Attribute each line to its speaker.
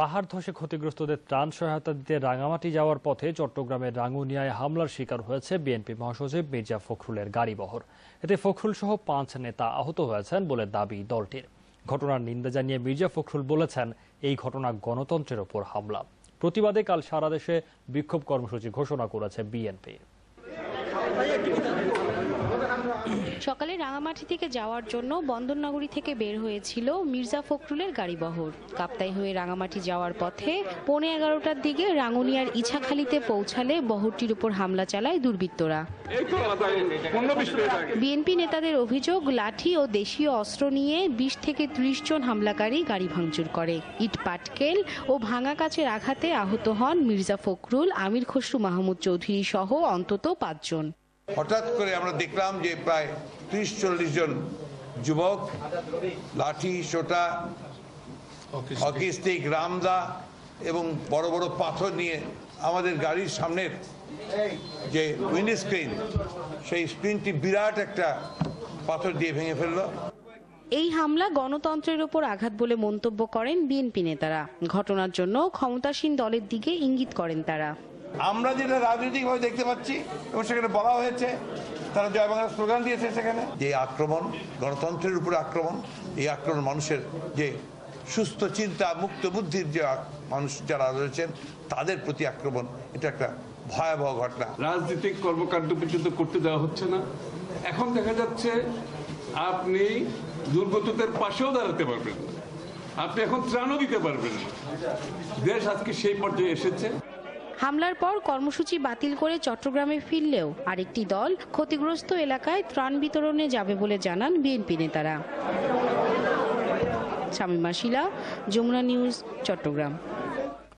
Speaker 1: পাহাড় ধসে ক্ষতিগ্রস্তদের ত্রাণ সহায়তা দিতে রাঙামাটি যাওয়ার পথে চট্টগ্রামের রাঙ্গুনিয়ায় হামলার শিকার হয়েছে বিএনপি মহাসচিব মির্জা ফখরুলের গাড়িবহর। এতে ফখরুল সহ পাঁচ নেতা আহত হয়েছেন বলে দাবি দলটির। ঘটনার নিন্দা জানিয়ে মির্জা ফখরুল বলেছেন, এই ঘটনা গণতন্ত্রের ওপর হামলা। প্রতিবাদে কাল সারা দেশে বিক্ষোভ কর্মসূচি ঘোষণা করেছে বিএনপি।
Speaker 2: সকালে রাঙামাটি থেকে যাওয়ার জন্য বন্দরনগরী থেকে বের হয়েছিল মির্জা ফখরুলের গাড়িবহর। কাপ্তাই হয়ে রাঙামাটি যাওয়ার পথে পৌনে এগারোটার দিকে রাঙ্গুনিয়ার ইছাখালীতে পৌঁছালে বহরটির উপর হামলা চালায় দুর্বৃত্তরা। বিএনপি নেতাদের অভিযোগ, লাঠি ও দেশীয় অস্ত্র নিয়ে বিশ থেকে ত্রিশ জন হামলাকারী গাড়ি ভাঙচুর করে। ইট পাটকেল ও ভাঙা কাচের আঘাতে আহত হন মির্জা ফখরুল, আমির খসরু মাহমুদ চৌধুরী সহ অন্তত পাঁচজন।
Speaker 3: হঠাৎ করে আমরা দেখলাম যে প্রায় ত্রিশ চল্লিশ জন যুবক, লাঠি, সোটা হকিস্টিক রামদা এবং বড় বড় পাথর নিয়ে আমাদের গাড়ির সামনের যে উইন্ড স্ক্রিন সেই স্ক্রিনটি বিরাট একটা পাথর দিয়ে ভেঙে ফেলল।
Speaker 2: এই হামলা গণতন্ত্রের উপর আঘাত বলে মন্তব্য করেন বিএনপি নেতারা। ঘটনার জন্য ক্ষমতাসীন দলের দিকে ইঙ্গিত করেন তারা।
Speaker 3: আমরা যেটা রাজনৈতিকভাবে দেখতে পাচ্ছি, এবং সেখানে বলা হয়েছে, তারা জয় বাংলা স্লোগান দিয়েছে সেখানে, যে আক্রমণ, গণতন্ত্রের উপরে আক্রমণ, এই আক্রমণ মানুষের যে সুস্থ চিন্তা, মুক্ত বুদ্ধির যে মানুষ যারা রয়েছেন, তাদের প্রতি আক্রমণ, এটা একটা ভয়াবহ ঘটনা।
Speaker 4: রাজনৈতিক কর্মকাণ্ড পর্যন্ত করতে দেওয়া হচ্ছে না। এখন দেখা যাচ্ছে, আপনি দুর্গতদের পাশেও দাঁড়াতে পারবেন আপনি এখন ত্রাণও দিতে পারবেন দেশ আজকে সেই পর্যায়ে এসেছে।
Speaker 2: হামলার পর কর্মসূচি বাতিল করে চট্টগ্রামে ফিরলেও আরেকটি দল ক্ষতিগ্রস্ত এলাকায় ত্রাণ বিতরণে যাবে বলে জানান বিএনপি নেতারা। শামীমা শিলা, যমুনা নিউজ, চট্টগ্রাম।